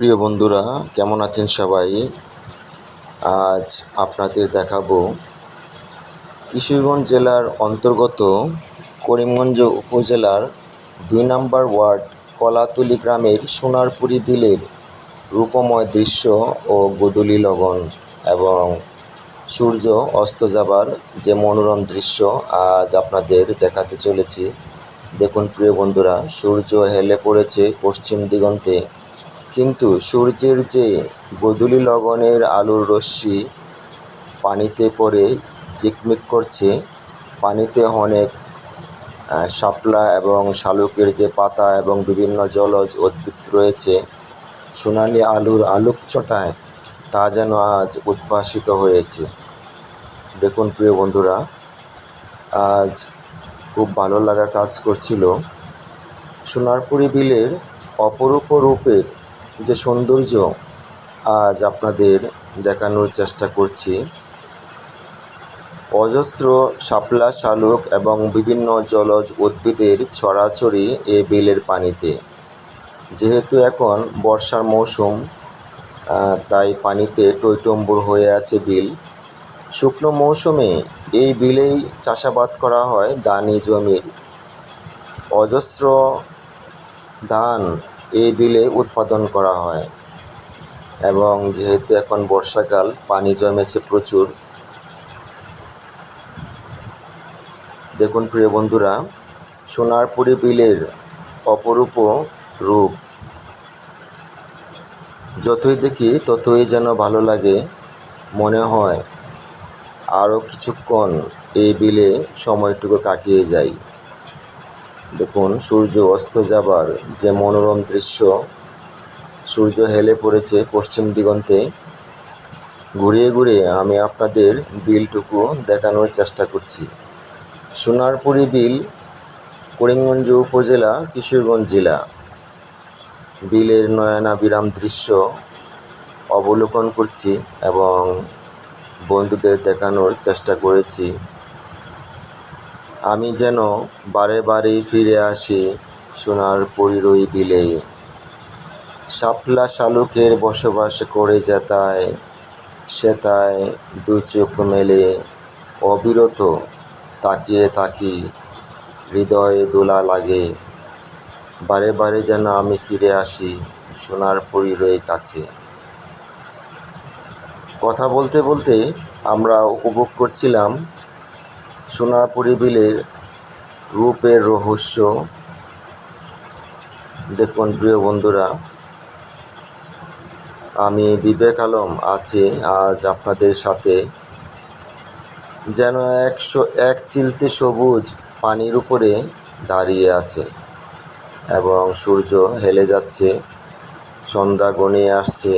প্রিয় বন্ধুরা, কেমন আছেন সবাই? আজ আপনাদের দেখাবো কিশোরগঞ্জ জেলার অন্তর্গত করিমগঞ্জ উপজেলার দুই নম্বর ওয়ার্ড কলাতলি গ্রামের সোনারপুরি বিলের রূপময় দৃশ্য ও গোধূলি লগন এবং সূর্য অস্ত যাবার যে মনোরম দৃশ্য আজ আপনাদের দেখাতে চলেছি। দেখুন প্রিয় বন্ধুরা, সূর্য হেলে পড়েছে পশ্চিম দিগন্তে। কিন্তু সূর্যের যে গোধূলি লগনের আলোর রশ্মি পানিতে পড়ে ঝিকমিক করছে, পানিতে অনেক শাপলা এবং শালুকের যে পাতা এবং বিভিন্ন জলজ উদ্ভিদ রয়েছে, সোনালি আলুর আলোক চটায় তা যেন আজ উদ্ভাসিত হয়েছে। দেখুন প্রিয় বন্ধুরা, আজ খুব ভালো লাগা কাজ করছিল। সোনারপুরি বিলের অপরূপ রূপের যে সৌন্দর্য আজ আপনাদের দেখানোর চেষ্টা করছি। অজস্র, শাপলা, শালুক এবং বিভিন্ন জলজ উদ্ভিদের ছড়াছড়ি এ বিলের পানিতে। যেহেতু এখন বর্ষার মৌসুম তাই পানিতে টইটম্বুর হয়ে আছে বিল। শুকনো মৌসুমে এই বিলেই চাষাবাদ করা হয় দানি জমির। অজস্র ধান এই বিলে উৎপাদন করা হয়। এবং যেহেতু এখন বর্ষাকাল, পানি জমেছে প্রচুর। দেখুন প্রিয় বন্ধুরা, সোনারপুরি বিলের অপরূপ রূপ। যতই দেখি, ততই যেন ভালো লাগে, মনে হয় আরও কিছুক্ষণ এই বিলে সময়টুকু কাটিয়ে যাই। দেখুন, সূর্য অস্ত যাবার যে মনোরম দৃশ্য, সূর্য হেলে পড়েছে পশ্চিম দিগন্তে। ঘুরিয়ে ঘুরিয়ে আমি আপনাদের বিলটুকু দেখানোর চেষ্টা করছি। সোনারপুরি বিল, করিমগঞ্জ উপজেলা, কিশোরগঞ্জ জেলা। বিলের নয়নাবিরাম দৃশ্য অবলোকন করছি এবং বন্ধুদের দেখানোর চেষ্টা করেছি। আমি যেন বারে বারেই ফিরে আসি সোনার ওই বিলে। শাপলা শালুকের বসবাস করে যেতায় সেতায় দু চোখ মেলে অবিরত তাকিয়ে থাকি, হৃদয়ে দোলা লাগে। বারে বারে যেন আমি ফিরে আসি সোনার ওই কাছে। কথা বলতে বলতে আমরা উপভোগ করছিলাম সোনারপুরি বিলের রূপের রহস্য। দেখুন, প্রিয় বন্ধুরা, আমি বিবেক আলম আছি আজ আপনাদের সাথে। যেন একশো এক চিলতে সবুজ পানির উপরে দাঁড়িয়ে আছে এবং সূর্য হেলে যাচ্ছে, সন্ধ্যা গনিয়ে আসছে।